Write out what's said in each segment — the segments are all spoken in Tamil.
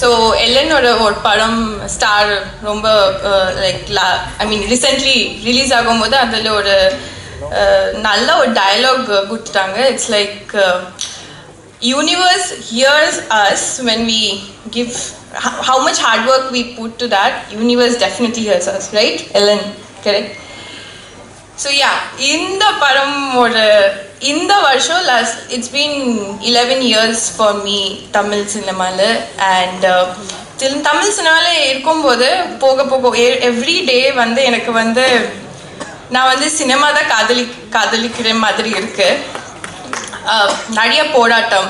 ஸோ எல்லனோட ஒரு படம் ஸ்டார் ரொம்ப like I mean recently release ஆகும்போது அதில் ஒரு uh, நல்ல ஒரு டயலாக் கொடுத்துட்டாங்க it's like universe hears us when we give how, how much hard work we put to that universe definitely hears us right ellen correct so yeah இந்த படம் ஒரு இந்த வருஷம் last it's been eleven years for me Tamil சினிமாவில் அண்ட் தமிழ் சினிமாவில் இருக்கும்போது போக போக எவ்ரி டே வந்து எனக்கு வந்து நான் வந்து சினிமா தான் காதலி காதலிக்கிற மாதிரி இருக்கு. Uh, நிறைய போராட்டம்.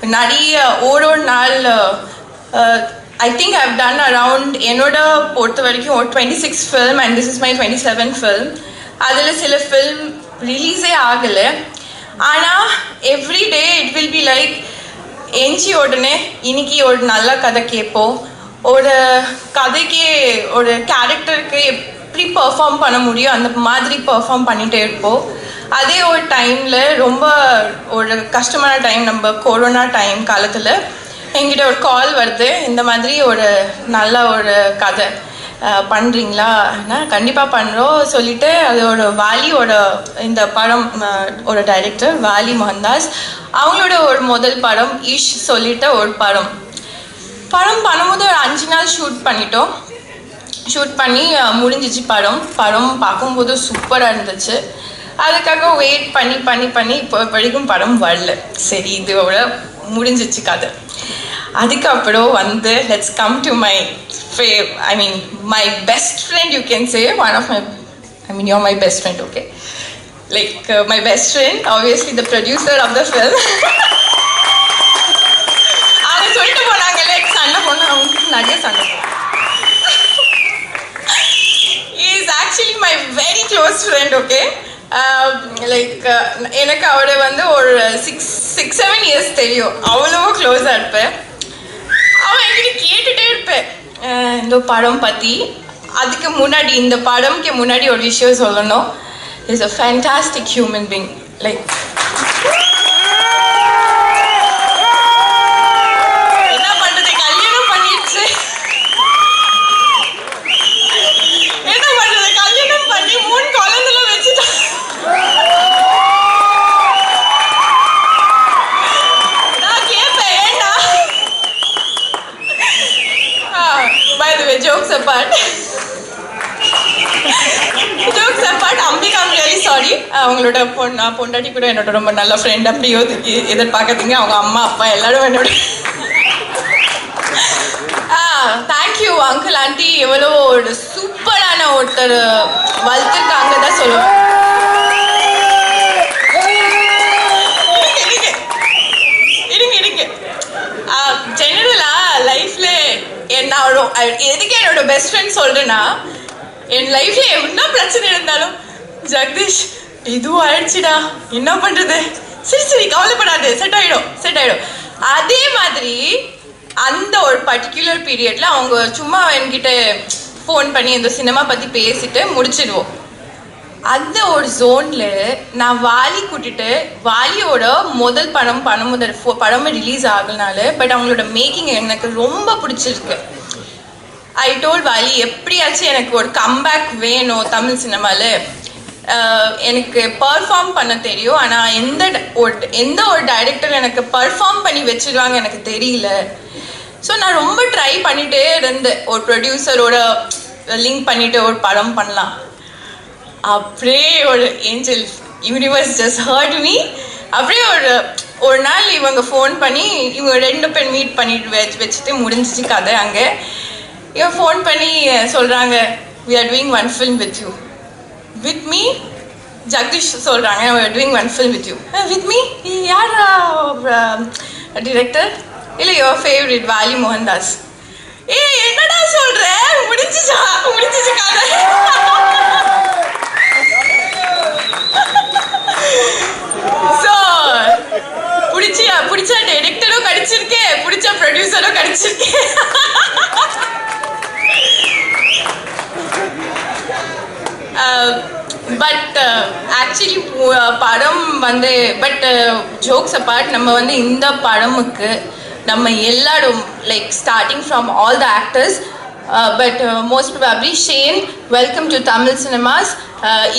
நிறைய ஒரு ஒரு நாள் I think I've done around என்னோட பொறுத்த வரைக்கும் ஒரு twenty six film and this is my twenty seven film அதில் சில ஃபில்ம் ரிலீஸே ஆகலை. ஆனால் every day it will be like எஞ்சி உடனே இன்னைக்கு ஒரு நல்ல கதை கேட்போம். ஒரு கதைக்கு ஒரு கேரக்டருக்கு எப்படி பர்ஃபார்ம் பண்ண முடியும் அந்த மாதிரி பெர்ஃபார்ம் பண்ணிகிட்டே இருப்போம். அதே ஒரு டைமில் ரொம்ப ஒரு கஷ்டமான டைம் நம்ம கொரோனா டைம் காலத்தில் என்கிட்ட ஒரு கால் வருது. இந்த மாதிரி ஒரு நல்ல ஒரு கதை. பண்ணுறீங்களா நான் கண்டிப்பாக பண்ணுறோம் சொல்லிட்டு அதோட வாலியோட இந்த படம் அஹ், ஒரு டைரக்டர் வாலி மோகன்தாஸ் அவங்களோட ஒரு முதல் படம் ஈஷ் சொல்லிட்ட ஒரு படம். படம் பண்ணும்போது ஒரு அஞ்சு நாள் ஷூட் பண்ணிட்டோம். ஷூட் பண்ணி முடிஞ்சிச்சு படம். படம் பார்க்கும்போது சூப்பராக இருந்துச்சு. அதுக்காக வெயிட் பண்ணி பண்ணி பண்ணி இப்போ வரைக்கும் படம் வரல. சரி இதோட முடிஞ்சிச்சு கதை. அதுக்கப்புறம் வந்து let's come to my fave I mean my best friend you can say one of my I mean your my best friend okay like my best friend obviously the producer of the film அவங்க சொல்லிட்டு போனாங்க லைக் சண்டை பொண்ணு அவங்க நிறைய சண்டை is actually my very close friend okay like எனக்கு அவரை வந்து ஒரு சிக்ஸ் சிக்ஸ் செவன் இயர்ஸ் தெரியும் அவ்வளோ க்ளோஸாக இருப்பேன் இந்த படம் பற்றி அதுக்கு முன்னாடி இந்த படம்க்கு முன்னாடி ஒரு விஷயம் சொல்லணும். Is a fantastic human being like என்ன பண்றது கல்யாணம் பண்ணிடுச்சு என்ன பண்றது கல்யாணம் பண்ணி மூணு குழந்தைல வச்சுட்டான் நான் கேட்பேன் ஏண்டா by the jokes apart jokes apart Ambika I'm really sorry அவங்களோட பொண்ணு பொண்டாட்டி கூட என்னோட ரொம்ப நல்ல ஃப்ரெண்ட் அப்படி எதிர்பார்க்கறதுங்க அவங்க அம்மா அப்பா எல்லாரும் என்னோட தேங்க்யூ அங்கிள் ஆண்டி எவ்வளோ ஒரு சூப்பரான ஒருத்தர் வளர்த்துருக்காங்க தான் சொல்லுவேன் இருங்க, இருங்க இருங்க ஜெனரலா லைஃப்ல என்னோட எதுக்கு என்னோட பெஸ்ட் ஃப்ரெண்ட் சொல்றேன்னா என் லைஃப்ல என்ன பிரச்சனை இருந்தாலும் ஜெகதீஷ் இதுவும் ஆயிடுச்சுடா என்ன பண்றது? சரி சரி கவலைப்படாது செட் ஆயிடும் செட் ஆயிடும். அதே மாதிரி அந்த ஒரு பர்டிகுலர் பீரியட்ல அவங்க சும்மா என்கிட்ட ஃபோன் பண்ணி இந்த சினிமா பத்தி பேசிட்டு முடிச்சிடுவோம். அந்த ஒரு ஜோன்ல நான் வாலி கூட்டிட்டு வாலியோட முதல் படம் படம் முதல் ஃபோ- ரிலீஸ் ஆகலனால பட் அவங்களோட மேக்கிங் எனக்கு ரொம்ப பிடிச்சிருக்கு. ஐ டோல் வாலி எப்படியாச்சும் எனக்கு ஒரு கம்பேக் வேணும் தமிழ் சினிமாவில் எனக்கு பர்ஃபார்ம் பண்ண தெரியும். ஆனால் எந்த ட- ஒரு எந்த ஒரு டைரக்டர் எனக்கு பர்ஃபார்ம் பண்ணி வச்சிருவாங்க எனக்கு தெரியல. ஸோ நான் ரொம்ப ட்ரை பண்ணிகிட்டே இருந்தேன். ஒரு ப்ரொடியூசரோட லிங்க் பண்ணிட்டு ஒரு படம் பண்ணலாம். அப்படியே ஒரு angel universe just hurt me அப்படியே ஒரு ஒரு நாள் இவங்க ஃபோன் பண்ணி இவங்க ரெண்டு பேர் மீட் பண்ணிட்டு வச்சு வச்சுட்டு முடிஞ்சிச்சு கதை அங்கே. இவன் ஃபோன் பண்ணி சொல்கிறாங்க we are doing one film with you with me Jagadish சொல்கிறாங்க we are doing one film with you with me யார் டிரெக்டர் இல்லை யுவர் ஃபேவரட் வாலி மோகன்தாஸ் ஏய் என்னடா சொல்கிற முடிஞ்சிச்சா? முடிஞ்சிச்சு கதை? ஸோ பிடிச்சியா? பிடிச்ச டைரக்டரும் கிடைச்சிருக்கு. பிடிச்ச ப்ரொடியூசரும் கிடைச்சிருக்கு. பட் ஆக்சுவலி படம் வந்து பட் ஜோக்ஸ் அப்பார்ட் நம்ம வந்து இந்த படமுக்கு நம்ம எல்லாரும் like starting from all the actors but most probably Shane welcome to Tamil cinemas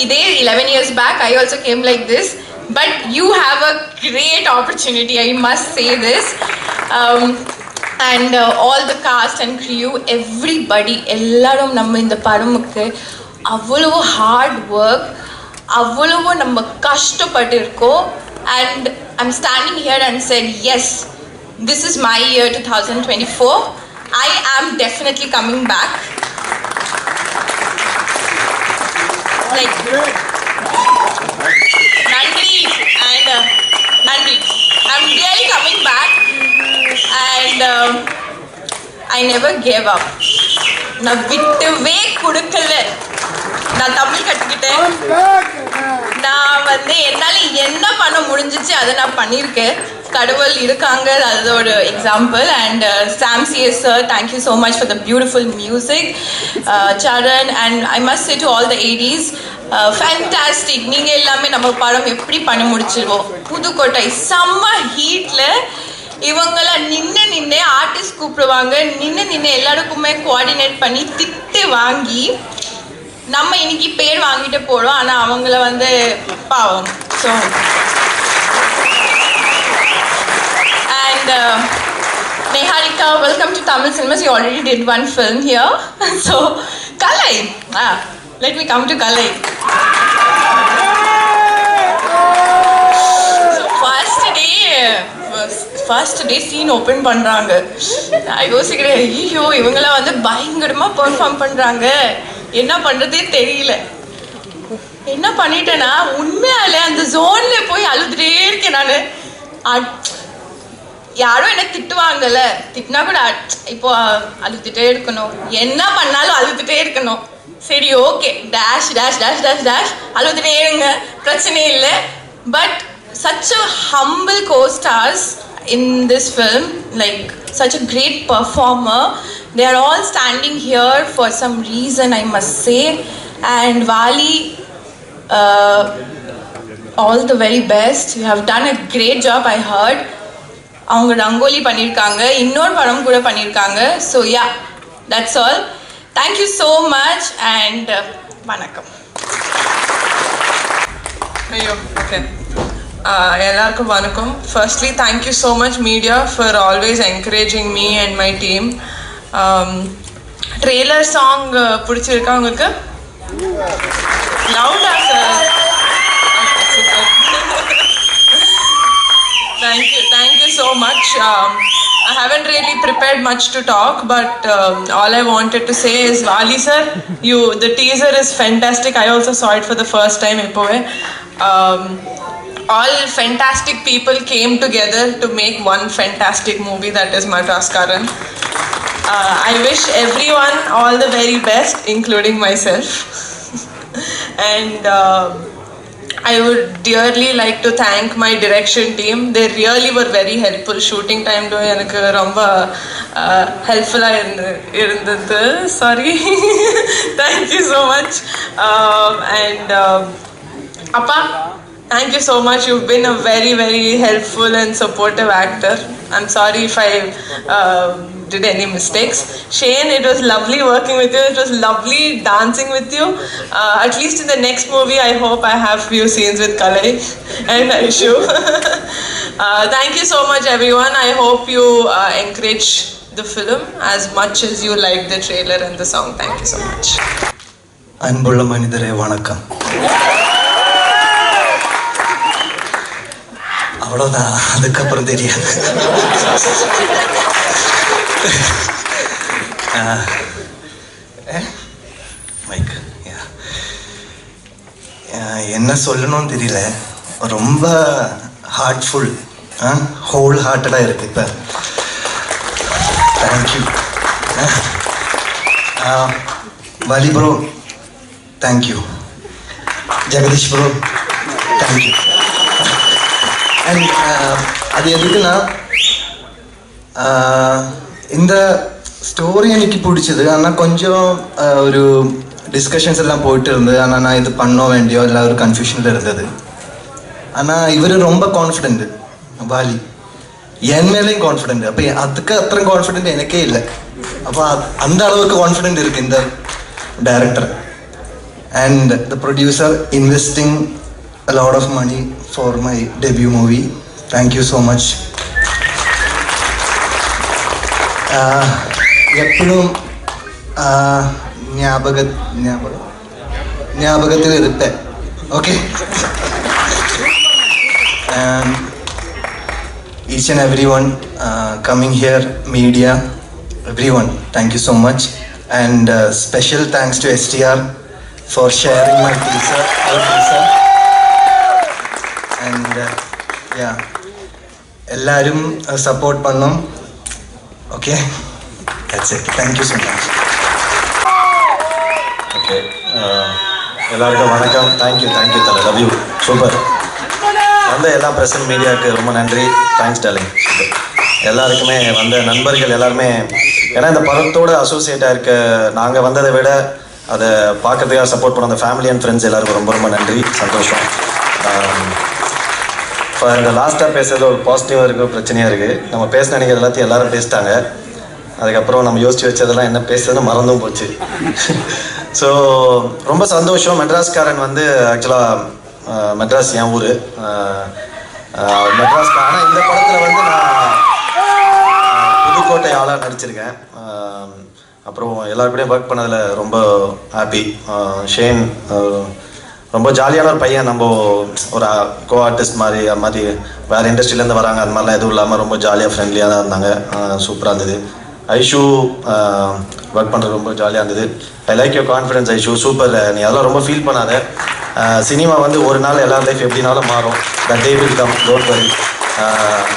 இதே eleven years back I also came like this but you have a great opportunity I must say this and all the cast and crew everybody எல்லாரும் நம்ம இந்த படமுக்கு அவ்வளவு ஹார்ட் ஒர்க் அவ்வளவு நம்ம கஷ்டப்பட்டு இருக்கோம் and I'm standing here and said as this is my year two thousand twenty four I am definitely coming back like நன்றி அண்ட் நன்றி I'm really coming back and I never gave up நான் விட்டுவே கொடுக்கல. நான் தமிழ் கற்றுக்கிட்டேன் நான் வந்து என்னால் என்ன பண்ண முடிஞ்சிச்சு அதை நான் பண்ணியிருக்கேன். கடவுள் இருக்காங்க. அது ஒரு example and Sam CS sir thank you so much for the beautiful music Charan and I must say to all the ADs fantastic நீங்கள் எல்லாமே நம்ம படம் எப்படி பண்ணி முடிச்சிருவோம் புதுக்கோட்டை செம்ம ஹீட்டில் இவங்கெல்லாம் நின்று நின்று ஆர்டிஸ்ட் கூப்பிடுவாங்க. நின்று நின்று எல்லாருக்குமே கோஆர்டினேட் பண்ணி திட்டு வாங்கி நம்ம இன்னைக்கு பேர் வாங்கிட்டு போகிறோம் ஆனால் அவங்கள வந்து பாவம். So and Neharika, welcome to Tamil cinemas. You already did one film here. So, Kalai. Ah, let me come to Kalai. So, first day, first day scene open பண்ணுறாங்க நான் யோசிக்கிறேன் ஐயோ இவங்களாம் வந்து பயங்கரமாக பெர்ஃபார்ம் பண்ணுறாங்க என்ன பண்ணுறதே தெரியல என்ன பண்ணிட்டேன்னா உண்மையாலே அந்த ஜோனில் போய் அழுதுட்டே இருக்கேன் நான் யாரும் என்ன திட்டுவாங்கல்ல திட்டினா கூட இப்போ அழுத்துட்டே இருக்கணும் என்ன பண்ணாலும் அழுதுட்டே இருக்கணும் சரி okay dash dash dash dash dash அழுதுட்டே இருங்க பிரச்சனை இல்லை but such a humble co in this film like such a great performer they are all standing here for some reason I must say and Vaali all the very best you have done a great job I heard அவங்க ரங்கோலி பண்ணியிருக்காங்க இன்னொரு படம் கூட பண்ணியிருக்காங்க so yeah that's all thank you so much and வணக்கம். ஐயோ ஓகே எல்லாருக்கும் வணக்கம். Firstly thank you so much media for always encouraging me and my team trailer song பிடிச்சிருக்கா உங்களுக்கு? லவுடா sir Thank you, thank you so much. Um, I haven't really prepared much to talk, but um, all I wanted to say is, Vali sir, you the teaser is fantastic. I also saw it for the first time. Ipoe. Um, all fantastic people came together to make one fantastic movie that is Madras. Uh, I wish everyone all the very best, including myself. and. Um, I would dearly like to thank my direction team. They really were very helpful. Shooting time to எனக்கு ரொம்ப ஹெல்ப்ஃபுல்லாக இருந்து இருந்தது sorry thank you so much and அப்பா thank you so much you been a very very helpful and supportive actor I'm sorry if I did any mistakes. Shane, it was lovely working with you. It was lovely dancing with you. Uh, at least in the next movie, I hope I have few scenes with Kalai and Aishu. uh, thank you so much, everyone. I hope you uh, encourage the film as much as you like the trailer and the song. Thank you so much. அன்புள்ள மனிதரே வணக்கம் அவ்வளோதான் அதுக்கப்புறம் தெரியாது Uh, eh? மைக் என்ன சொல்லணும்னு தெரியல. ரொம்ப ஹார்ட்ஃபுல் ஹோல் ஹார்ட்டடாக இருக்கு இப்போ. Thank you Vaali bro thank you Jagadish bro thank you and அது எதுக்குன்னா இந்த ஸ்டோரி எனக்கு பிடிச்சது ஆனால் கொஞ்சம் ஒரு டிஸ்கஷன்ஸ் எல்லாம் போயிட்டு இருந்தது ஆனால் நான் இது பண்ண வேண்டியோ எல்லாம் ஒரு கன்ஃபியூஷனில் இருந்தது ஆனால் இவர் ரொம்ப கான்ஃபிடென்ட் பாலி என் மேலேயும் கான்ஃபிடென்ட் அப்போ அதுக்கு அத்தனை கான்ஃபிடென்ட் எனக்கே இல்லை அப்போ அந்த அளவுக்கு கான்ஃபிடென்ட் இருக்கு இந்த director and the producer investing lot of money for my debut movie thank you so much എപ്പോഴും ജ്ഞാപക ജ്ഞാപക ജ്ഞാപകത്തിൽ ഇരുത്തെ okay. Each and every one coming here media every one thank you so much and special thanks to S T R for sharing my teacher teacher and എല്ലാവരും സപ്പോർട്ട് പണം. Okay that's it thank you so much okay எல்லாருக்கும் வணக்கம். தேங்க்யூ தேங்க்யூ தலை. லவ் யூ சூப்பர் வந்த எல்லா பிரசன்ட் மீடியாவுக்கு ரொம்ப நன்றி. தேங்க்ஸ் டாலிங் சூப்பர் எல்லாருக்குமே வந்த நண்பர்கள் எல்லாருமே ஏன்னா இந்த படத்தோடு அசோசியேட்டாக இருக்க நாங்கள் வந்ததை விட அதை பார்க்கறதுக்காக சப்போர்ட் பண்ண அந்த ஃபேமிலி அண்ட் ஃப்ரெண்ட்ஸ் எல்லாருக்கும் ரொம்ப ரொம்ப நன்றி. சந்தோஷம். Um, இப்போ இந்த லாஸ்ட்டாக பேசுறது ஒரு பாசிட்டிவாக இருக்குது பிரச்சனையாக இருக்குது நம்ம பேச நினைக்கிற எல்லாத்தையும் எல்லாரும் பேசிட்டாங்க. அதுக்கப்புறம் நம்ம யோசிச்சு வச்சதெல்லாம் என்ன பேசுறதுன்னு மறந்தும் போச்சு. ஸோ ரொம்ப சந்தோஷம். மெட்ராஸ்காரன் வந்து ஆக்சுவலாக மெட்ராஸ் என் ஊர். மெட்ராஸ் ஆனால் இந்த படத்தில் வந்து நான் புதுக்கோட்டை ஆளாக நடிச்சிருக்கேன். அப்புறம் எல்லார் கூடயும் ஒர்க் பண்ணதில் ரொம்ப ஹாப்பி ஷேன் ரொம்ப ஜாலியான ஒரு பையன். நம்ம ஒரு கோ ஆர்டிஸ்ட் மாதிரி அது மாதிரி வேறு இண்டஸ்ட்ரியிலேருந்து வராங்க. அது மாதிரிலாம் எதுவும் இல்லாமல் ரொம்ப ஜாலியாக ஃப்ரெண்ட்லியாக தான் இருந்தாங்க. சூப்பராக இருந்தது. ஐஷு ஒர்க் பண்ணுறது ரொம்ப ஜாலியாக இருந்தது. I like your confidence Aishu. Super நீ அதெல்லாம் ரொம்ப ஃபீல் பண்ணாத. சினிமா வந்து ஒரு நாள் எல்லா லைஃப் எப்படினாலும் மாறும். The day will come don't worry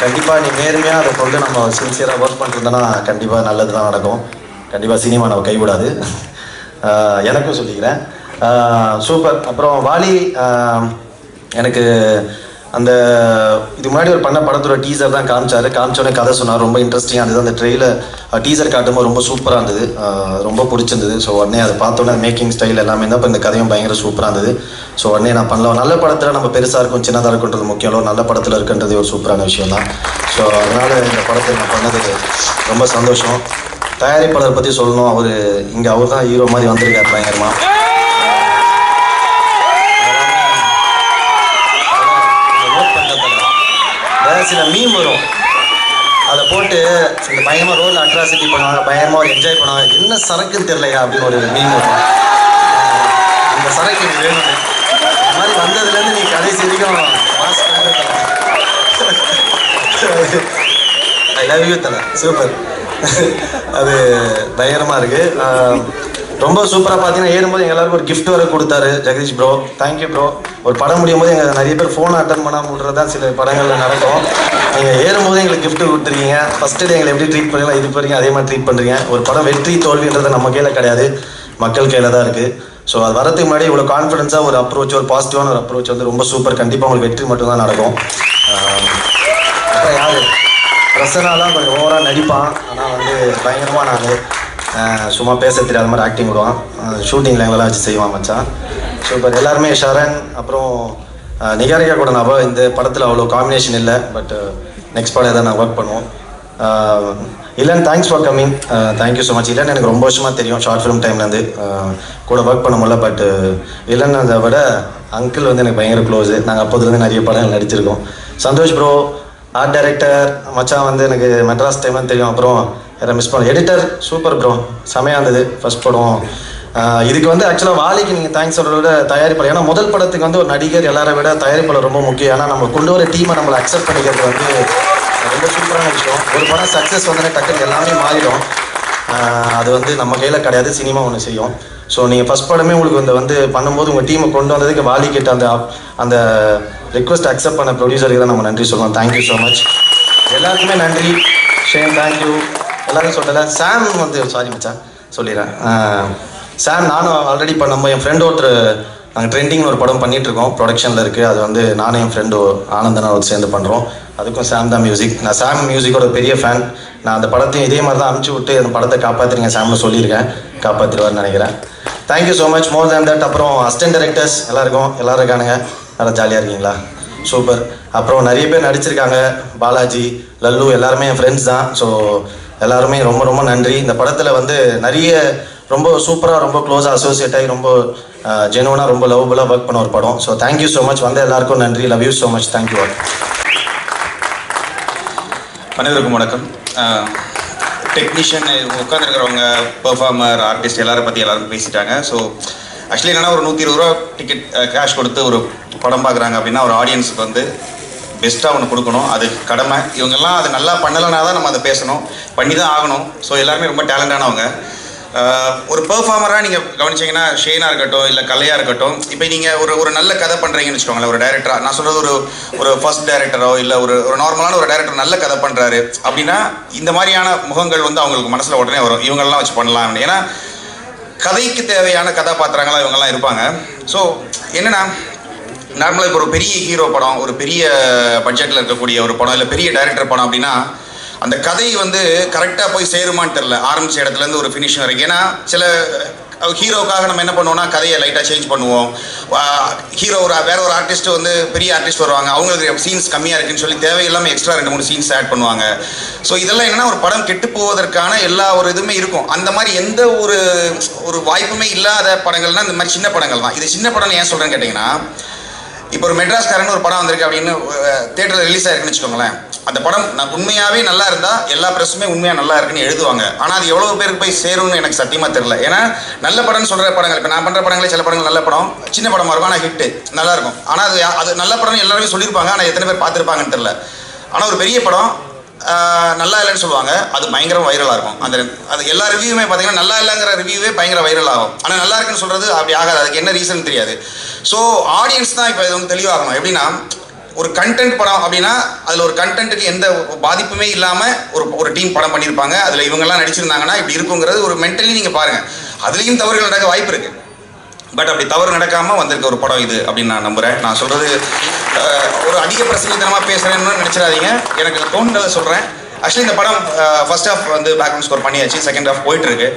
கண்டிப்பாக நீ நேர்மையாக அதை கொண்டு நம்ம சின்சியராக ஒர்க் பண்ணிருந்தோன்னா கண்டிப்பாக நல்லது தான் நடக்கும். கண்டிப்பாக சினிமா நம்ம கைவிடாது. எனக்கும் சொல்லிக்கிறேன். சூப்பர் அப்புறம் வாலி எனக்கு அந்த இது முன்னாடி ஒரு பண்ண படத்தோட டீசர் தான் காமிச்சாரு. காமிச்சோடனே கதை சொன்னார். ரொம்ப இன்ட்ரெஸ்டிங்காக இருந்தது. அந்த ட்ரெயிலர் டீசர் காட்டும்போது ரொம்ப சூப்பராக இருந்தது. ரொம்ப பிடிச்சிருந்தது. ஸோ உடனே அதை பார்த்தோன்னே மேக்கிங் ஸ்டைல் எல்லாமே தான் இப்போ இந்த கதையும் பயங்கர சூப்பராக இருந்தது. ஸோ உடனே நான் பண்ணலாம். நல்ல படத்தில் நம்ம பெருசாக இருக்கும் சின்னதாக இருக்குன்றது முக்கியம் இல்லை. நல்ல படத்தில் இருக்குன்றது ஒரு சூப்பரான விஷயம் தான். ஸோ அதனால் இந்த படத்தை நான் பண்ணது ரொம்ப சந்தோஷம். தயாரிப்பாளர் பற்றி சொல்லணும். அவர் இங்கே அவர் தான் ஹீரோ மாதிரி வந்திருக்கார் பயங்கரமாக சில மீம் வரும். அதை போட்டு இந்த பயமாக ரோல் அட்ராசிட்டி பண்ணுவாங்க பயமாக ஒரு என்ஜாய் பண்ணுவாங்க. என்ன சரக்குன்னு தெரியலையா அப்படின்னு ஒரு மீம் வரும். இந்த சரக்கு எனக்கு வேணும் இந்த மாதிரி வந்ததுலேருந்து நீ கடைசி வரைக்கும் மாஸ் ஐ லவ் யூ தலை. சூப்பர் அது பயங்கரமாக இருக்குது ரொம்ப சூப்பராக பார்த்தீங்கன்னா ஏறும்போது எங்கள் எல்லாருக்கும் ஒரு கிஃப்ட் வர கொடுத்தாரு ஜெகதீஷ் ப்ரோ தேங்க்யூ ப்ரோ ஒரு படம் முடியும் போது எங்கள் நிறைய பேர் ஃபோன் அட்டன் பண்ணாமல் விடுறதா சில படங்களில் நடக்கும். நீங்கள் ஏறும்போது எங்களுக்கு கிஃப்ட் கொடுத்துருக்கீங்க. ஃபஸ்ட்டு டே எங்களை எப்படி ட்ரீட் பண்ணீங்களோ இது வரைக்கும் அதே மாதிரி ட்ரீட் பண்ணுறீங்க ஒரு படம் வெற்றி தோல்வின்றது நம்ம கையில் கிடையாது. மக்கள் கையில் தான் இருக்குது ஸோ அது வரதுக்கு முன்னாடி இவ்வளோ கான்ஃபிடன்ஸாக ஒரு அப்ரோச் ஒரு பாசிட்டிவான ஒரு அப்ரோச் வந்து ரொம்ப சூப்பர் கண்டிப்பாக உங்களுக்கு வெற்றி மட்டும்தான் நடக்கும். ஆஹ் அப்புறம் யாரு? பிரசனாலாம் கொஞ்சம் ஓவராக நடிப்பான். ஆனால் வந்து பயங்கரமாக நான். சும்மா பேச தெரியாத மாதிரி ஆக்டிங் விடுவான். ஷூட்டிங் எங்களெல்லாம் வச்சு செய்வான் மச்சான். சூப்பர் எல்லாருமே ஷரண் அப்புறம் நிகாரிகா கூட நான் இந்த படத்தில் அவ்வளோ காம்பினேஷன் இல்லை பட் நெக்ஸ்ட் படம் எதாவது நான் ஒர்க் பண்ணுவோம். அஹ், இல்லன் thanks for coming thank you so much இல்லன் எனக்கு ரொம்ப வருஷமாக தெரியும் ஷார்ட் ஃபிலிம் டைம்லேருந்து கூட ஒர்க் பண்ண முடியல பட் இல்லன் அதை விட அங்கிள் வந்து எனக்கு பயங்கர க்ளோஸு நாங்கள் அப்போதுலேருந்து நிறைய படங்கள் நடிச்சிருக்கோம். சந்தோஷ் ப்ரோ ஆர்ட் டைரக்டர் மச்சான் வந்து எனக்கு மெட்ராஸ் டைம்லாம் தெரியும். அப்புறம் யாரை மிஸ் பண்ண எடிட்டர் சூப்பர் ப்ரோ செமையாக இருந்தது ஃபர்ஸ்ட் படம். இதுக்கு வந்து ஆக்சுவலாக வாலிக்கு நீங்கள் தேங்க்ஸ் சொல்கிறத விட தயாரிப்பாளர். ஏன்னா முதல் படத்துக்கு வந்து ஒரு நடிகர் எல்லாரை விட தயாரிப்பாளர் ரொம்ப முக்கியம். ஏன்னா நம்ம கொண்டு வர டீமை நம்மளை அக்செப்ட் பண்ணிக்கிறது வந்து ரொம்ப சூப்பரான விஷயம். ஒரு படம் சக்ஸஸ் வந்தோடனே டக்குன்னு எல்லாமே மாறிடும். அது வந்து நம்ம கையில் கிடையாது சினிமா ஒன்று செய்யும். ஸோ நீங்கள் ஃபஸ்ட் படமே உங்களுக்கு இந்த வந்து பண்ணும்போது உங்கள் டீமை கொண்டு வந்ததுக்கு வாலி கிட்ட அந்த அந்த ரிக்வஸ்ட் அக்செப்ட் பண்ண ப்ரொடியூசருக்கு தான் நம்ம நன்றி சொல்லலாம் தேங்க்யூ ஸோ மச் எல்லாருக்குமே நன்றி. ஷேம் தேங்க்யூ எல்லாரும் சொல்லலை. சாம் வந்து சாரி மச்சான் சொல்லிடுறேன். சாம் நானும் ஆல்ரெடி இப்போ நம்ம என் ஃப்ரெண்ட் ஒருத்தர் நாங்கள் ட்ரெண்டிங்னு ஒரு படம் பண்ணிட்டு இருக்கோம். ப்ரொடக்ஷனில் இருக்குது அது வந்து நானும் என் ஃப்ரெண்டு ஆனந்தனா ஒரு சேர்ந்து பண்ணுறோம் அதுக்கும் சாம் தான் மியூசிக் நான் சாம் மியூசிக்கோட பெரிய ஃபேன் நான் அந்த படத்தையும் இதே மாதிரி தான் அனுப்பிச்சி விட்டு அந்த படத்தை காப்பாற்றுறீங்க சாம்னு சொல்லியிருக்கேன். காப்பாற்றிடுவார்னு நினைக்கிறேன். Thank you so much more than that அப்புறம் அசிஸ்டன்ட் டேரக்டர்ஸ் எல்லாருக்கும் எல்லோரும் இருக்கானுங்க. நல்லா ஜாலியாக இருக்கீங்களா? சூப்பர் அப்புறம் நிறைய பேர் நடிச்சிருக்காங்க. பாலாஜி லல்லு எல்லாருமே என் ஃப்ரெண்ட்ஸ் தான். ஸோ எல்லாருமே ரொம்ப ரொம்ப நன்றி. இந்த படத்தில் வந்து நிறைய ரொம்ப சூப்பராக ரொம்ப க்ளோஸாக அசோசியேட் ஆகி ரொம்ப ஜெனுவனாக ரொம்ப லவ்வபுளாக ஒர்க் பண்ண ஒரு படம். ஸோ தேங்க்யூ ஸோ மச் வந்து எல்லாருக்கும் நன்றி. Love you so much thank you all அனைவருக்கும் வணக்கம். டெக்னீஷியன் உட்காந்துருக்கிறவங்க பெர்ஃபார்மர் ஆர்டிஸ்ட் எல்லாரும் பற்றி எல்லாரும் பேசிட்டாங்க. ஸோ ஆக்சுவலி என்னென்னா ஒரு நூற்றி இருபது ரூபா டிக்கெட் கேஷ் கொடுத்து ஒரு படம் பார்க்குறாங்க அப்படின்னா ஒரு ஆடியன்ஸுக்கு வந்து பெஸ்ட்டாக ஒன்று கொடுக்கணும். அது கடமை. இவங்கெல்லாம் அது நல்லா பண்ணலைனா தான் நம்ம அதை பேசணும். பண்ணி தான் ஆகணும். ஸோ எல்லாருமே ரொம்ப டேலண்டானவங்க. ஒரு பெர்ஃபார்மராக நீங்கள் கவனிச்சீங்கன்னா ஷேனாக இருக்கட்டும் இல்லை கலையாக இருக்கட்டும் இப்போ நீங்கள் ஒரு ஒரு நல்ல கதை பண்ணுறீங்கன்னு வச்சுக்கோங்களேன் ஒரு டேரக்டராக நான் சொல்கிறது ஒரு ஒரு ஃபர்ஸ்ட் டேரக்டரோ இல்லை ஒரு ஒரு நார்மலான ஒரு டேரக்டர் நல்ல கதை பண்ணுறாரு அப்படின்னா இந்த மாதிரியான முகங்கள் வந்து அவங்களுக்கு மனசில் உடனே வரும். இவங்கெல்லாம் வச்சு பண்ணலாம் ஏன்னா கதைக்கு தேவையான கதாபாத்திரங்களாக இவங்கெல்லாம் இருப்பாங்க. ஸோ என்னென்னா நார்மலாக இப்போ ஒரு பெரிய ஹீரோ படம் ஒரு பெரிய பட்ஜெட்டில் இருக்கக்கூடிய ஒரு படம் இல்லை பெரிய டைரக்டர் படம் அப்படின்னா அந்த கதை வந்து கரெக்டாக போய் சேருமான்னு தெரில ஆரம்பிச்ச இடத்துலேருந்து ஒரு ஃபினிஷிங் வரைக்கும். ஏன்னா சில ஹீரோக்காக நம்ம என்ன பண்ணுவோம்னா கதையை லைட்டாக சேஞ்ச் பண்ணுவோம். ஹீரோ ஒரு வேற ஒரு ஆர்டிஸ்ட் வந்து பெரிய ஆர்டிஸ்ட் வருவாங்க. அவங்களுக்கு சீன்ஸ் கம்மியாக இருக்குன்னு சொல்லி தேவையில்லாமல் எக்ஸ்ட்ரா ரெண்டு மூணு சீன்ஸ் ஆட் பண்ணுவாங்க. ஸோ இதெல்லாம் என்னென்னா ஒரு படம் கெட்டு போவதற்கான எல்லா ஒரு இதுவுமே இருக்கும். அந்த மாதிரி எந்த ஒரு ஒரு வாய்ப்புமே இல்லாத படங்கள்னா இந்த மாதிரி சின்ன படங்கள் தான் இது சின்ன படம்னு ஏன் சொல்கிறேன்னு கேட்டிங்கன்னா இப்போ ஒரு மெட்ராஸ்காரன் ஒரு படம் வந்திருக்கு அப்படின்னு தேட்டரில் ரிலீஸ் ஆயிருக்குன்னு வச்சுக்கோங்களேன். அந்த படம் நான் உண்மையாகவே நல்லா இருந்தால் எல்லா ப்ரெஸ்ஸுமே உண்மையாக நல்லா இருக்குன்னு எழுதுவாங்க. ஆனால் அது எவ்வளோ பேருக்கு போய் சேரும்னு எனக்கு சத்தியமாக தெரியல. ஏன்னா நல்ல படம்னு சொல்கிற படங்கள் இப்போ நான் பண்ணுற படங்களே சில படங்கள் நல்ல படம் சின்ன படமாக இருக்கும் ஆனால் ஹிட்டு நல்லா இருக்கும். ஆனால் அது அது நல்ல படம்னு எல்லாருமே சொல்லியிருப்பாங்க ஆனால் எத்தனை பேர் பார்த்துருப்பாங்கன்னு தெரியல. ஆனால் ஒரு பெரிய படம் நல்லா இல்லைன்னு சொல்லுவாங்க. அது பயங்கர வைரலாக இருக்கும். அந்த அது எல்லா ரிவ்யூவுமே பார்த்தீங்கன்னா நல்லா இல்லைங்கிற ரிவ்யூவே பயங்கர வைரல் ஆகும். ஆனால் நல்லா இருக்குன்னு சொல்கிறது அப்படி ஆகாது. அதுக்கு என்ன ரீசன் தெரியாது. ஸோ ஆடியன்ஸ் தான் இப்போ இது வந்து தெளிவாகணும். எப்படின்னா ஒரு கண்டென்ட் படம் அப்படின்னா அதில் ஒரு கண்டென்ட்டுக்கு எந்த பாதிப்புமே இல்லாமல் ஒரு ஒரு டீம் படம் பண்ணியிருப்பாங்க. அதில் இவங்கெல்லாம் நடிச்சிருந்தாங்கன்னா இப்படி இருக்குங்கிறது ஒரு மென்டலி நீங்கள் பாருங்கள் அதுலேயும் தவறுகள் நடக்க வாய்ப்பு இருக்குது பட் அப்படி தவறு நடக்காமல் வந்திருக்க ஒரு படம் இது அப்படின்னு நான் நம்புகிறேன் நான் சொல்கிறது ஒரு அதிக பிரசங்கித்தனமாக பேசுகிறேன்னு நினச்சிடாதீங்க. எனக்கு தோணுனதை சொல்கிறேன் ஆக்சுவலி இந்த படம் ஃபர்ஸ்ட் ஹாஃப் வந்து பேக்ரவுண்ட் ஸ்கோர் பண்ணியாச்சு. செகண்ட் ஹாஃப் போயிட்டு இருக்கு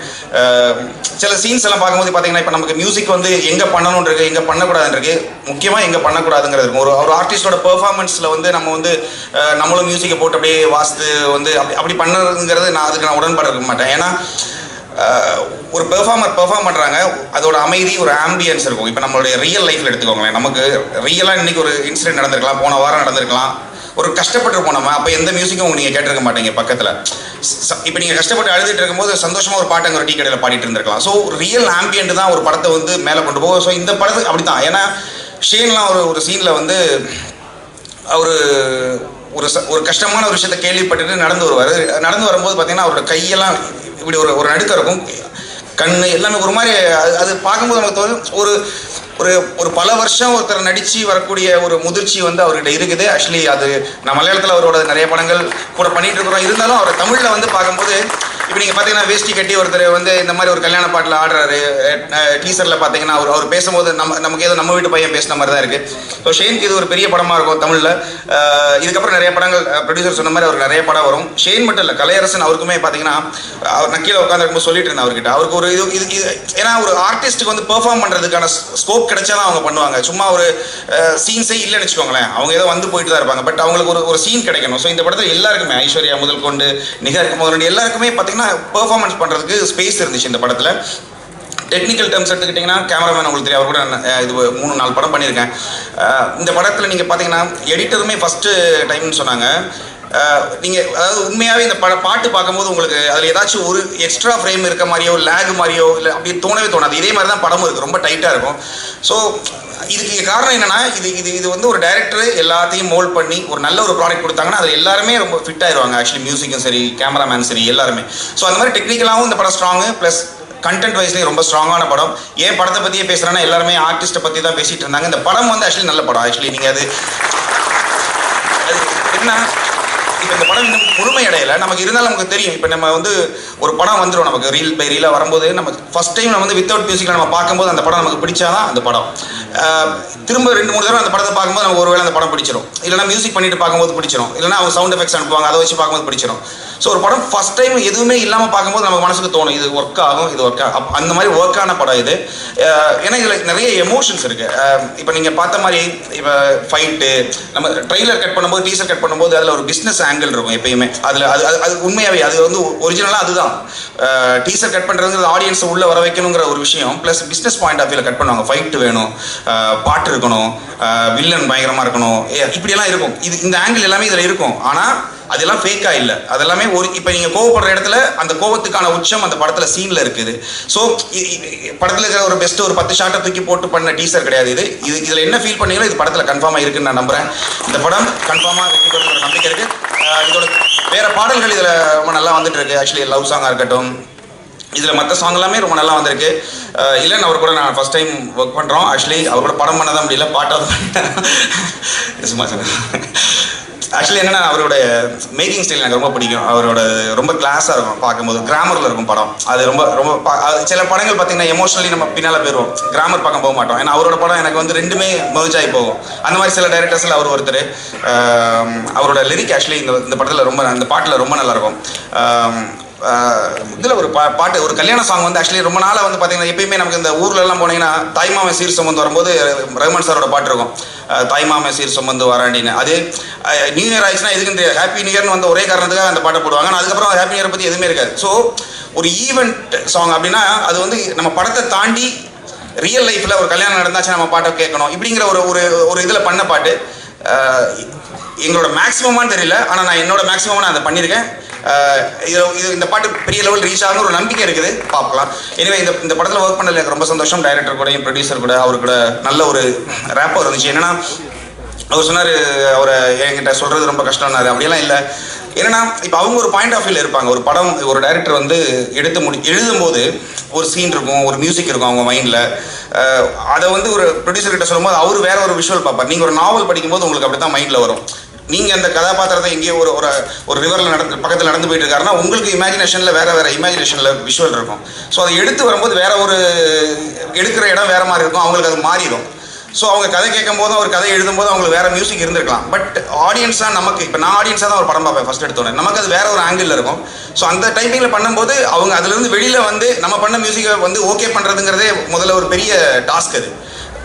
சில சீன்ஸ் எல்லாம் பார்க்கும்போது பார்த்தீங்கன்னா இப்போ நமக்கு மியூசிக் வந்து எங்கே பண்ணணும் இருக்கு எங்கே பண்ணக்கூடாதுன்னு இருக்கு முக்கியமாக எங்கே பண்ணக்கூடாதுங்கிறது இருக்கும். ஒரு ஒரு ஆர்டிஸ்டோட பெர்ஃபார்மன்ஸில் வந்து நம்ம வந்து நம்மளும் மியூசிக்கை போட்டு அப்படியே வாசித்து வந்து அப்படி அப்படி பண்ணுறதுங்கிறது நான் அதுக்கு நான் உடன்பாடு இருக்க மாட்டேன். ஏன்னா ஒரு பெர்ஃபார்மர் பெர்ஃபார்ம் பண்ணுறாங்க அதோட அமைதி ஒரு ஆம்பியன்ஸ் இருக்கும். இப்போ நம்மளுடைய ரியல் லைஃப்பில் எடுத்துக்கோங்களேன். நமக்கு ரியலாக இன்னைக்கு ஒரு இன்சிடென்ட் நடந்திருக்கலாம். போன வாரம் நடந்திருக்கலாம். ஒரு கஷ்டப்பட்டு நம்ம. அப்போ எந்த மியூசிக்கும் நீங்கள் கேட்டிருக்க மாட்டீங்க பக்கத்தில். இப்போ நீங்கள் கஷ்டப்பட்டு அழுதுட்டு இருக்கும்போது சந்தோஷமாக ஒரு பாட்டு அங்கே ஒரு டீ கடையில் பாடிட்டு இருந்திருக்கலாம். ஸோ ரியல் ஆம்பியன்ட் தான் ஒரு படத்தை வந்து மேலே கொண்டு போகும். ஸோ இந்த படத்துக்கு அப்படி தான் ஏன்னா ஷேன்லாம் ஒரு ஒரு சீனில் வந்து அவர் ஒரு ச- ஒரு கஷ்டமான ஒரு விஷயத்தை கேள்விப்பட்டுட்டு நடந்து வருவார். நடந்து வரும்போது பார்த்தீங்கன்னா அவரோட கையெல்லாம் இப்படி ஒரு ஒரு நடுக்கம் இருக்கும். கண் எல்லாமே ஒரு மாதிரி அது அது பார்க்கும்போது நமக்கு தோணும் ஒரு ஒரு ஒரு பல வருஷம் ஒருத்தர் நடித்து வரக்கூடிய ஒரு முதிர்ச்சி வந்து அவர்கிட்ட இருக்குது. ஆக்சுவலி அது நான் மலையாளத்தில் அவரோட நிறைய படங்கள் கூட பண்ணிகிட்டு இருக்கிறோம். இருந்தாலும் அவர் தமிழில் வந்து பார்க்கும்போது இப்போ நீங்கள் பார்த்தீங்கன்னா வேஷ்டி கட்டி ஒருத்தர் வந்து இந்த மாதிரி ஒரு கல்யாண பாட்டில் ஆடுறாரு. டீசரில் பார்த்தீங்கன்னா அவர் அவர் பேசும்போது நம்ம நமக்கு ஏதோ நம்ம வீட்டு பையன் பேசின மாதிரி தான் இருக்குது ஸோ ஷேனுக்கு இது ஒரு பெரிய படமாக இருக்கும் தமிழில். இதுக்கப்புறம் நிறைய படங்கள் ப்ரொடியூசர் சொன்ன மாதிரி அவருக்கு நிறைய படம் வரும். ஷேன் மட்டும் இல்லை கலையரசன் அவருக்குமே பார்த்தீங்கன்னா அவர் நான் கீழே உட்காந்துருக்கும்போது சொல்லிட்டு இருந்தேன் அவர்கிட்ட. அவருக்கு ஒரு இது இது ஏன்னா ஒரு ஆர்டிஸ்ட்டுக்கு வந்து பெர்ஃபார்ம் பண்ணுறதுக்கான ஸ்கோப் கிடைச்சா தான் அவங்க பண்ணுவாங்க. சும்மா ஒரு சீன்ஸே இல்லைன்னு வச்சுக்கோங்களேன். அவங்க ஏதோ வந்து போயிட்டு தான் இருப்பாங்க. பட் அவங்களுக்கு ஒரு ஒரு சீன் கிடைக்கணும். ஸோ இந்த படத்தில் எல்லாருக்குமே ஐஸ்வர்யா முதல் கொண்டு நிகர் முதல் எல்லாருக்குமே பார்த்தீங்கன்னா பெர்ஃபார்மன்ஸ் பண்ணுறதுக்கு ஸ்பேஸ் இருந்துச்சு இந்த படத்தில். டெக்னிக்கல் டேர்ம்ஸ் எடுத்துக்கிட்டிங்கன்னா கேமராமேன் உங்களுக்கு தெரியும் அவர் கூட நான், இது மூணு நாலு படம் பண்ணியிருக்கேன். இந்த படத்தில் நீங்கள் பார்த்தீங்கன்னா எடிட்டருமே ஃபஸ்ட்டு டைம்னு சொன்னாங்க. நீங்கள் அதாவது உண்மையாகவே இந்த பட பாட்டு பார்க்கும்போது உங்களுக்கு அதில் ஏதாச்சும் ஒரு எக்ஸ்ட்ரா ஃப்ரேம் இருக்க மாதிரியோ லேக் மாதிரியோ இல்லை அப்படி தோணவே தோணாது. இதே மாதிரி தான் படமும் இருக்குது ரொம்ப டைட்டாக இருக்கும். ஸோ இதுக்கு காரணம் என்னன்னா இது இது இது வந்து ஒரு டைரக்டர் எல்லாத்தையும் மோல்ட் பண்ணி ஒரு நல்ல ஒரு ப்ராடக்ட் கொடுத்தாங்கன்னா அது எல்லாருமே ரொம்ப ஃபிட் ஆயிருவாங்க. ஆக்சுவலி மியூசிக்கும் சரி கேமராமேன் சரி எல்லாருமே. ஸோ அந்த மாதிரி டெக்னிக்கலாகவும் இந்த படம் ஸ்ட்ராங்கு ப்ளஸ் கண்டென்ட் வைஸ்லேயும் ரொம்ப ஸ்ட்ராங்கான படம். ஏன் படத்தை பற்றியே பேசுகிறேன்னா எல்லாருமே ஆர்டிஸ்ட்டை பற்றி தான் பேசிகிட்டு இருந்தாங்க. இந்த படம் வந்து ஆக்சுவலி நல்ல படம். ஆக்சுவலி நீங்கள் அது என்ன? இப்போ இந்த படம் இன்னும் முழுமை அடையலை நமக்கு இருந்தாலும் நமக்கு தெரியும். இப்போ நம்ம வந்து ஒரு படம் வந்துடும் நமக்கு ரீல் பை ரீலாக வரும்போது நம்ம ஃபர்ஸ்ட் டைம் நம்ம வந்து வித்தவுட் மியூசிக்கில் நம்ம பார்க்கும்போது அந்த படம் நமக்கு பிடிச்சாதான் அந்த படம். திரும்ப ரெண்டு மூணு தடவை அந்த படத்தை பார்க்கும்போது நம்ம ஒருவேளை அந்த படம் பிடிச்சிரும். இல்லைனா மியூசிக் பண்ணிட்டு பார்க்கும்போது பிடிச்சிரும். இல்லைனா அவங்க சவுண்ட் எஃபெக்ட்ஸ் அனுப்புவாங்க. அதை வச்சு பார்க்கும்போது பிடிச்சிடும் ஸோ ஒரு படம் ஃபஸ்ட் டைம் எதுவுமே இல்லாமல் பார்க்கும்போது நமக்கு மனசுக்கு தோணும் இது ஒர்க் ஆகும் இது ஒர்க் ஆகும் அந்த மாதிரி ஒர்க் ஆன படம் இது. ஏன்னா இதில் நிறைய எமோஷன்ஸ் இருக்கு. இப்போ நீங்கள் பார்த்த மாதிரி இப்போ ஃபைட்டு நம்ம ட்ரெய்லர் கட் பண்ணும்போது டீசர் கட் பண்ணும்போது அதில் ஒரு பிஸ்னஸ் ஆங்கிள் இருக்கும் எப்பயுமே. அதில் அது அது அது உண்மையாகவே அது வந்து ஒரிஜினலாக அதுதான். டீசர் கட் பண்ணுறதுங்கிறது ஆடியன்ஸ் உள்ளே வர வைக்கணுங்கிற ஒரு விஷயம். ப்ளஸ் பிஸ்னஸ் பாயிண்ட் ஆஃப் வியூல கட் பண்ணுவாங்க. ஃபைட் வேணும் பாட்டு இருக்கணும் வில்லன் பயங்கரமாக இருக்கணும். ஏ- இப்படியெல்லாம் இருக்கும். இது இந்த ஆங்கிள் எல்லாமே இதில் இருக்கும். ஆனால் அதெல்லாம் ஃபேக்கா இல்லை. அதெல்லாமே ஒரு இப்போ நீங்கள் கோவப்படுற இடத்துல அந்த கோவத்துக்கான உச்சம் அந்த படத்தில் சீனில் இருக்குது. ஸோ படத்தில் இருக்கிற ஒரு பெஸ்ட் ஒரு பத்து ஷாட்டை தூக்கி போட்டு பண்ண டீசர் கிடையாது இது. இது இதில் என்ன ஃபீல் பண்ணீங்களோ இது படத்தில் கன்ஃபார்மாக இருக்குன்னு நான் நம்புகிறேன் இந்த படம் கன்ஃபார்மாக வெற்றி பெறுங்கிற நம்பிக்கை இருக்குது இதோட வேற பாடல்கள் இதில் ரொம்ப நல்லா வந்துட்டு இருக்கு. ஆக்சுவலி லவ் சாங்காக இருக்கட்டும். இதில் மற்ற சாங் எல்லாமே ரொம்ப நல்லா வந்திருக்கு. இல்லைன்னு அவர் கூட நான் ஃபர்ஸ்ட் டைம் ஒர்க் பண்ணுறோம் ஆக்சுவலி அவர் கூட படம் பண்ணதான் முடியல பாட்டாவது சும்மா சொன்னேன் ஆக்சுவலி என்னன்னா அவரோட மேக்கிங் ஸ்டைல் எனக்கு ரொம்ப பிடிக்கும். அவரோட ரொம்ப கிளாஸாக இருக்கும் பார்க்கும்போது. கிராமரில் இருக்கும் படம். அது ரொம்ப ரொம்ப பா- அது சில படங்கள் பார்த்தீங்கன்னா எமோஷனலி நம்ம பின்னால் போயிடுவோம் கிராமர் பக்கம் போக மாட்டோம். ஏன்னா அவரோட படம் எனக்கு வந்து ரெண்டுமே merge ஆகி போகும். அந்த மாதிரி சில டைரக்டர்ஸில் அவர் ஒருத்தர். அவரோட லிரிக் ஆக்சுவலி இந்த இந்த படத்தில் ரொம்ப அந்த பாட்டில் ரொம்ப நல்லா இருக்கும். இதில் ஒரு பா பாட்டு ஒரு கல்யாண சாங் வந்து ஆக்சுவலி ரொம்ப நாளாக வந்து பார்த்தீங்கன்னா எப்பயுமே நமக்கு இந்த ஊர்லலாம் போனீங்கன்னா தாய்மாமன் சீர் சம்பந்து வரும்போது ரஹ்மான் சாரோட பாட்டு இருக்கும். தாய்மாமன் சீர் சுமந்து வராண்டின்னு. அது நியூ இயர் ஆயிடுச்சுன்னா எதுக்கு இந்த ஹாப்பி நியூ இயர்னு வந்து ஒரே காரணத்துக்காக அந்த பாட்டை போடுவாங்க. ஆனால் அதுக்கப்புறம் ஹாப்பி நியூ இயர் பற்றி எதுவுமே இருக்காது. ஸோ ஒரு ஈவெண்ட் சாங் அப்படின்னா அது வந்து நம்ம படத்தை தாண்டி ரியல் லைஃப்பில் ஒரு கல்யாணம் நடந்தாச்சு நம்ம பாட்டை கேட்கணும். இப்படிங்கிற ஒரு ஒரு ஒரு இதில் பண்ண பாட்டு. எங்களோட மேக்ஸிமமான்னு தெரியல ஆனால் நான் என்னோட மேக்ஸிமம் நான் அதை பண்ணியிருக்கேன். இது இது இந்த பாட்டு பெரிய லெவல் ரீச் ஆகும் ஒரு நம்பிக்கை இருக்குது. பார்க்கலாம் எனவே இந்த இந்த படத்தில் ஒர்க் பண்ணல எனக்கு ரொம்ப சந்தோஷம். டைரக்டர் கூடயும் ப்ரொடியூசர் கூட அவர் கூட நல்ல ஒரு ரேப்பர் இருந்துச்சு. என்னன்னா அவர் சொன்னார் அவரை என்கிட்ட சொல்கிறது ரொம்ப கஷ்டம்னாரு. அப்படியெல்லாம் இல்லை. ஏன்னா இப்போ அவங்க ஒரு பாயிண்ட் ஆஃப் வியூல இருப்பாங்க. ஒரு படம் ஒரு டைரக்டர் வந்து எடுத்து முடி எழுதும்போது ஒரு சீன் இருக்கும் ஒரு மியூசிக் இருக்கும் அவங்க மைண்டில் அதை வந்து ஒரு ப்ரொடியூசர் கிட்ட சொல்லும்போது அவர் வேற ஒரு விஷுவல் பார்ப்பார். நீங்கள் ஒரு நாவல் படிக்கும்போது உங்களுக்கு அப்படி தான் மைண்டில் வரும். நீங்கள் அந்த கதாபாத்திரத்தை எங்கேயோ ஒரு ஒரு ஒரு ரிவரில் நடந்து பக்கத்தில் நடந்து போயிட்டு இருக்காருன்னா உங்களுக்கு இமேஜினேஷனில் வேற வேற இமேஜினேஷனில் விஷுவல் இருக்கும். ஸோ அதை எடுத்து வரும்போது வேற ஒரு எடுக்கிற இடம் வேற மாதிரி இருக்கும். அவங்களுக்கு அது மாறிடும். ஸோ அவங்க கதை கேட்கும் போதும் ஒரு கதை எழுதும் போது அவங்களுக்கு வேற மியூசிக் இருந்திருக்கலாம். பட் ஆடியன்ஸாக நமக்கு இப்போ நான் ஆடியன்ஸாக தான் ஒரு படம் பார்ப்பேன் ஃபர்ஸ்ட் எடுத்தோடனே. நமக்கு அது வேற ஒரு ஆங்கிள் இருக்கும். ஸோ அந்த டைமிங்கில் பண்ணும்போது அவங்க அதுலேருந்து வெளியில் வந்து நம்ம பண்ண மியூசிக்கை வந்து ஓகே பண்ணுறதுங்கிறதே முதல்ல ஒரு பெரிய டாஸ்க் அது.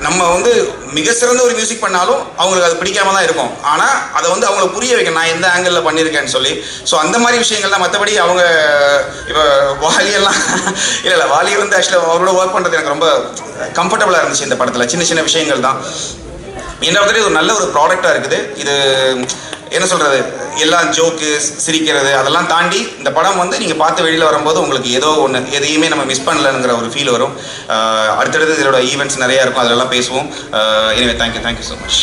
நம்ம வந்து மிக சிறந்த ஒரு மியூசிக் பண்ணாலும் அவங்களுக்கு அது பிடிக்காம தான் இருக்கும். ஆனால் அதை வந்து அவங்கள புரிய வைக்க நான் எந்த ஆங்கிளில் பண்ணியிருக்கேன்னு சொல்லி. ஸோ அந்த மாதிரி விஷயங்கள்லாம் மற்றபடி அவங்க இப்போ வாலியெல்லாம் இல்லை இல்லை வாலி வந்து ஆக்சுவலாக அவரோட ஒர்க் பண்ணுறது எனக்கு ரொம்ப கம்ஃபர்டபுளாக இருந்துச்சு இந்த படத்தில். சின்ன சின்ன விஷயங்கள் தான். என்ன ஒரு நல்ல ஒரு ப்ராடக்டாக இருக்குது. இது என்ன சொல்கிறது எல்லாம் ஜோக்கு சிரிக்கிறது அதெல்லாம் தாண்டி இந்த படம் வந்து நீங்கள் பார்த்து வெளியில் வரும்போது உங்களுக்கு ஏதோ ஒன்று எதையுமே நம்ம மிஸ் பண்ணலங்கிற ஒரு ஃபீல் வரும். அடுத்தடுத்து இதோட ஈவெண்ட்ஸ் நிறையா இருக்கும் அதிலெல்லாம் பேசுவோம். எனவே தேங்க்யூ தேங்க்யூ ஸோ மச்